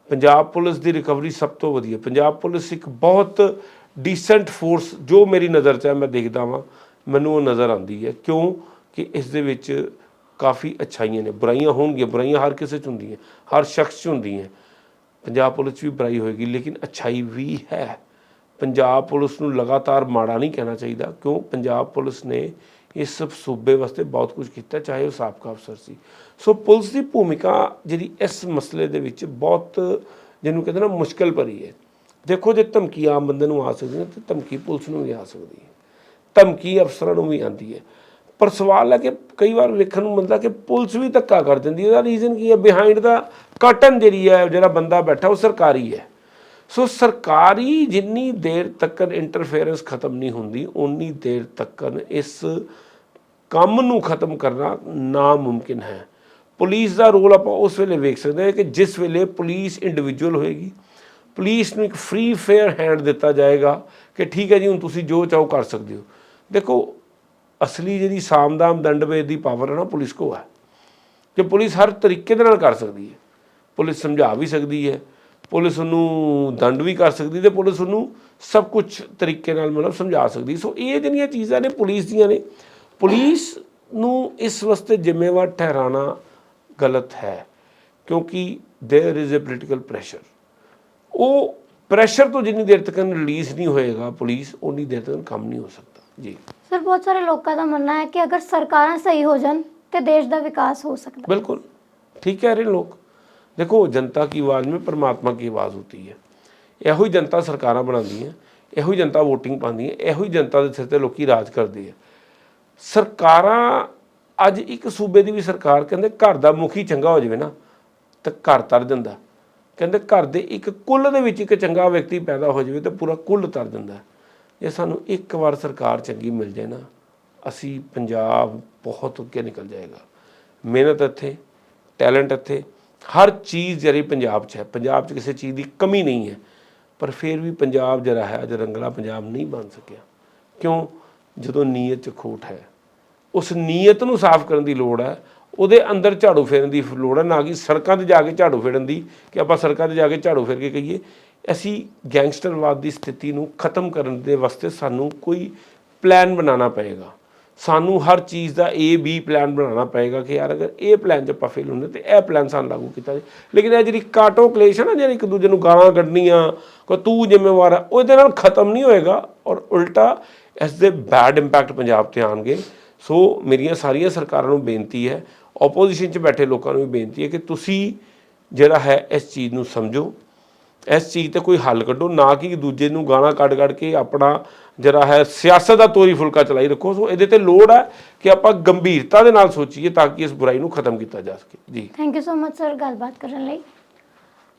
ਪੰਜਾਬ ਪੁਲਿਸ ਦੀ ਰਿਕਵਰੀ ਸਭ ਤੋਂ ਵਧੀਆ। ਪੰਜਾਬ ਪੁਲਿਸ ਇੱਕ ਬਹੁਤ ਡੀਸੈਂਟ ਫੋਰਸ ਜੋ ਮੇਰੀ ਨਜ਼ਰ 'ਚ ਹੈ, ਮੈਂ ਦੇਖਦਾ ਵਾਂ, ਮੈਨੂੰ ਉਹ ਨਜ਼ਰ ਆਉਂਦੀ ਹੈ। ਕਿਉਂ? ਕਿ ਇਸ ਦੇ ਵਿੱਚ ਕਾਫੀ ਅੱਛਾਈਆਂ ਨੇ। ਬੁਰਾਈਆਂ ਹੋਣਗੀਆਂ, ਬੁਰਾਈਆਂ ਹਰ ਕਿਸੇ 'ਚ ਹੁੰਦੀਆਂ, ਹਰ ਸ਼ਖਸ 'ਚ ਹੁੰਦੀਆਂ। ਪੰਜਾਬ ਪੁਲਿਸ 'ਚ ਵੀ ਬੁਰਾਈ ਹੋਏਗੀ, ਲੇਕਿਨ ਅੱਛਾਈ ਵੀ ਹੈ। ਪੰਜਾਬ ਪੁਲਿਸ ਨੂੰ ਲਗਾਤਾਰ ਮਾੜਾ ਨਹੀਂ ਕਹਿਣਾ ਚਾਹੀਦਾ। ਕਿਉਂ? ਪੰਜਾਬ ਪੁਲਿਸ ਨੇ ਇਸ ਸੂਬੇ ਵਾਸਤੇ ਬਹੁਤ ਕੁਝ ਕੀਤਾ, ਚਾਹੇ ਉਹ ਸਾਬਕਾ ਅਫਸਰ ਸੀ। ਸੋ ਪੁਲਿਸ ਦੀ ਭੂਮਿਕਾ ਜਿਹੜੀ ਇਸ ਮਸਲੇ ਦੇ ਵਿੱਚ ਬਹੁਤ ਜਿਹਨੂੰ ਕਹਿੰਦੇ ਨਾ ਮੁਸ਼ਕਲ ਭਰੀ ਹੈ। ਦੇਖੋ ਜੇ ਧਮਕੀ ਆਮ ਬੰਦੇ ਨੂੰ ਆ ਸਕਦੀ ਹੈ ਤੇ ਧਮਕੀ ਪੁਲਿਸ ਨੂੰ ਵੀ ਆ ਸਕਦੀ ਹੈ। ਧਮਕੀ ਅਫਸਰਾਂ ਨੂੰ ਵੀ ਆਉਂਦੀ ਹੈ। ਪਰ ਸਵਾਲ ਹੈ ਕਿ ਕਈ ਵਾਰ ਵੇਖਣ ਨੂੰ ਮਿਲਦਾ ਕਿ ਪੁਲਿਸ ਵੀ ਧੱਕਾ ਕਰ ਦਿੰਦੀ ਹੈ। ਉਹਦਾ ਰੀਜ਼ਨ ਕੀ ਹੈ? ਬਿਹਾਈਂਡ ਦਾ ਕਰਟਨ ਜਿਹੜੀ ਹੈ, ਜਿਹੜਾ ਬੰਦਾ ਬੈਠਾ, ਉਹ ਸਰਕਾਰੀ ਹੈ। ਸੋ ਸਰਕਾਰੀ ਜਿੰਨੀ ਦੇਰ ਤੱਕ ਇੰਟਰਫੇਰੈਂਸ ਖਤਮ ਨਹੀਂ ਹੁੰਦੀ ਉਨੀ ਦੇਰ ਤੱਕ ਇਸ ਕੰਮ ਨੂੰ ਖਤਮ ਕਰਨਾ ਨਾਮੁਮਕਿਨ ਹੈ। ਪੁਲਿਸ ਦਾ ਰੋਲ ਆਪਾਂ ਉਸ ਵੇਲੇ ਵੇਖ ਸਕਦੇ ਹਾਂ ਕਿ ਜਿਸ ਵੇਲੇ ਪੁਲਿਸ ਇੰਡੀਵਿਜੂਅਲ ਹੋਏਗੀ, ਪੁਲਿਸ ਨੂੰ ਇੱਕ ਫ੍ਰੀ ਫੇਅਰ ਹੈਂਡ ਦਿੱਤਾ ਜਾਏਗਾ ਕਿ ਠੀਕ ਹੈ ਜੀ, ਹੁਣ ਤੁਸੀਂ ਜੋ ਚਾਹੋ ਕਰ ਸਕਦੇ ਹੋ। ਦੇਖੋ, ਅਸਲੀ ਜਿਹੜੀ ਸਾਮਦਾਮ ਦੰਡਵੇਦ ਦੀ ਪਾਵਰ ਹੈ ਨਾ, ਪੁਲਿਸ ਕੋ ਹੈ। ਕਿ ਪੁਲਿਸ ਹਰ ਤਰੀਕੇ ਦੇ ਨਾਲ ਕਰ ਸਕਦੀ ਹੈ, ਪੁਲਿਸ ਸਮਝਾ ਵੀ ਸਕਦੀ ਹੈ, ਪੁਲਿਸ ਨੂੰ ਦੰਡ ਵੀ ਕਰ ਸਕਦੀ ਤੇ ਪੁਲਿਸ ਨੂੰ ਸਭ ਕੁਝ ਤਰੀਕੇ ਨਾਲ ਮਤਲਬ ਸਮਝਾ ਸਕਦੀ ਸੋ ਇਹ ਜਿਹੜੀਆਂ ਚੀਜ਼ਾਂ ਨੇ, ਪੁਲਿਸ ਦੀਆਂ ਨੇ ਪੁਲਿਸ ਨੂੰ ਇਸ ਵਾਸਤੇ ਜ਼ਿੰਮੇਵਾਰ ਠਹਿਰਾਣਾ ਗਲਤ ਹੈ ਕਿਉਂਕਿ there is a political pressure ਉਹ ਪ੍ਰੈਸ਼ਰ ਤੋਂ ਜਿੰਨੀ ਦੇਰ ਤੱਕ ਰਿਲੀਜ਼ ਨਹੀਂ ਹੋਏਗਾ ਪੁਲਿਸ ਉਨੀ ਦੇਰ ਤੱਕ ਕੰਮ ਨਹੀਂ ਹੋ ਸਕਦਾ ਜੀ ਸਰ ਬਹੁਤ ਸਾਰੇ ਲੋਕਾਂ ਦਾ ਮੰਨਣਾ ਹੈ ਕਿ ਅਗਰ ਸਰਕਾਰਾਂ ਸਹੀ ਹੋ ਜਾਣ ਤੇ ਦੇਸ਼ ਦਾ ਵਿਕਾਸ ਹੋ ਸਕਦਾ बिल्कुल ठीक कह रहे हैं लोग देखो जनता की आवाज़ में परमात्मा की आवाज़ होती है ਇਹੋ ਹੀ ਜਨਤਾ ਸਰਕਾਰਾਂ ਬਣਾਉਂਦੀਆਂ ਇਹੋ ਹੀ ਜਨਤਾ VOTING ਪਾਉਂਦੀ ਹੈ ਇਹੋ ਹੀ ਜਨਤਾ ਦੇ ਸਿਰ ਤੇ ਲੋਕੀ ਰਾਜ ਕਰਦੇ ਆ ਸਰਕਾਰਾਂ, ਅੱਜ ਇੱਕ ਸੂਬੇ ਦੀ ਵੀ ਸਰਕਾਰ ਕਹਿੰਦੇ ਘਰ ਦਾ ਮੁਖੀ ਚੰਗਾ ਹੋ ਜਾਵੇ ਨਾ, ਤਾਂ ਘਰ ਤਰ ਦਿੰਦਾ ਕਹਿੰਦੇ ਘਰ ਦੇ ਇੱਕ ਕੁੱਲ ਦੇ ਵਿੱਚ ਇੱਕ ਚੰਗਾ ਵਿਅਕਤੀ ਪੈਦਾ ਹੋ ਜਾਵੇ ਤਾਂ ਪੂਰਾ ਕੁੱਲ ਤਰ ਦਿੰਦਾ ਜੇ ਸਾਨੂੰ ਇੱਕ ਵਾਰ ਸਰਕਾਰ ਚੰਗੀ ਮਿਲ ਜਾਏ ਨਾ, ਅਸੀਂ ਪੰਜਾਬ ਬਹੁਤ ਅੱਗੇ ਨਿਕਲ ਜਾਏਗਾ। ਮਿਹਨਤ ਇੱਥੇ, ਟੈਲੈਂਟ ਇੱਥੇ, ਹਰ ਚੀਜ਼ ਜਿਹੜੀ ਪੰਜਾਬ 'ਚ ਹੈ, ਪੰਜਾਬ 'ਚ ਕਿਸੇ ਚੀਜ਼ ਦੀ ਕਮੀ ਨਹੀਂ ਹੈ। ਪਰ ਫਿਰ ਵੀ ਪੰਜਾਬ ਜਿਹੜਾ ਹੈ, ਅੱਜ ਰੰਗਲਾ ਪੰਜਾਬ ਨਹੀਂ ਬਣ ਸਕਿਆ। ਕਿਉਂ? ਜਦੋਂ ਨੀਅਤ 'ਚ ਖੋਟ ਹੈ, ਉਸ ਨੀਅਤ ਨੂੰ ਸਾਫ਼ ਕਰਨ ਦੀ ਲੋੜ ਹੈ, ਉਹਦੇ ਅੰਦਰ ਝਾੜੂ ਫੇਰਨ ਦੀ ਲੋੜ ਹੈ, ਨਾ ਕਿ ਸੜਕਾਂ ਤੇ ਜਾ ਕੇ ਝਾੜੂ ਫੇਰਨ ਦੀ, ਕਿ ਆਪਾਂ ਸੜਕਾਂ ਤੇ ਜਾ ਕੇ ਝਾੜੂ ਫੇਰ ਕੇ ਕਹੀਏ। ਅਸੀਂ ਗੈਂਗਸਟਰਵਾਦ ਦੀ ਸਥਿਤੀ ਨੂੰ ਖਤਮ ਕਰਨ ਦੇ ਵਾਸਤੇ ਸਾਨੂੰ ਕੋਈ ਪਲਾਨ ਬਣਾਉਣਾ ਪਏਗਾ। ਸਾਨੂੰ ਹਰ ਚੀਜ਼ ਦਾ ਏ ਬੀ ਪਲਾਨ ਬਣਾਉਣਾ ਪਏਗਾ ਕਿ ਯਾਰ ਅਗਰ ਇਹ ਪਲਾਨ 'ਚ ਆਪਾਂ ਫੇਲ ਹੁੰਦੇ, ਤੇ ਇਹ ਪਲਾਨ ਸਾਨੂੰ ਲਾਗੂ ਕੀਤਾ ਜਾਏ। ਲੇਕਿਨ ਇਹ ਜਿਹੜੀ ਕਾਟੋ ਕਲੇਸ਼ ਹੈ ਨਾ ਜਿਹੜੀ ਇੱਕ ਦੂਜੇ ਨੂੰ ਗਾਲਾਂ ਕੱਢਣੀਆਂ ਕਿ ਤੂੰ ਜ਼ਿੰਮੇਵਾਰ ਹੈ ਉਹਦੇ ਨਾਲ ਖਤਮ ਨਹੀਂ ਹੋਏਗਾ ਔਰ ਉਲਟਾ ਇਸ ਦੇ ਬੈਡ ਇੰਪੈਕਟ ਪੰਜਾਬ ਤੇ ਆਣਗੇ ਸੋ ਮੇਰੀਆਂ ਸਾਰੀਆਂ ਸਰਕਾਰਾਂ ਨੂੰ ਬੇਨਤੀ ਹੈ ਆਪੋਜੀਸ਼ਨ 'ਚ ਬੈਠੇ ਲੋਕਾਂ ਨੂੰ ਵੀ ਬੇਨਤੀ ਹੈ ਕਿ ਤੁਸੀਂ ਜਿਹੜਾ ਹੈ ਇਸ ਚੀਜ਼ ਨੂੰ ਸਮਝੋ। ਇਸ ਚੀਜ਼ ਤੇ ਕੋਈ ਹੱਲ ਕੱਢੋ, ਨਾ ਕਿ ਦੂਜੇ ਨੂੰ ਗਾਣਾ ਕੱਢ ਕੱਢ ਕੇ ਆਪਣਾ ਜਿਹੜਾ ਹੈ ਸਿਆਸਤ ਦਾ ਤੋਰੀ ਫੁਲਕਾ ਚਲਾਈ ਰੱਖੋ। ਸੋ ਇਹਦੇ ਤੇ ਲੋੜ ਹੈ ਕਿ ਆਪਾਂ ਗੰਭੀਰਤਾ ਦੇ ਨਾਲ ਸੋਚੀਏ ਤਾਂ ਕਿ ਇਸ ਬੁਰਾਈ ਨੂੰ ਖਤਮ ਕੀਤਾ ਜਾ ਸਕੇ। ਜੀ। Thank you so much sir ਗੱਲਬਾਤ ਕਰਨ ਲਈ।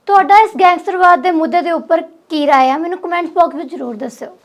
ਤੁਹਾਡਾ ਇਸ ਗੈਂਗਸਟਰਵਾਦ ਦੇ ਮੁੱਦੇ ਦੇ ਉੱਪਰ ਕੀ ਰਾਏ ਆ? ਮੈਨੂੰ ਕਮੈਂਟ ਬਾਕਸ ਵਿੱਚ ਜ਼ਰੂਰ ਦੱਸਿਓ।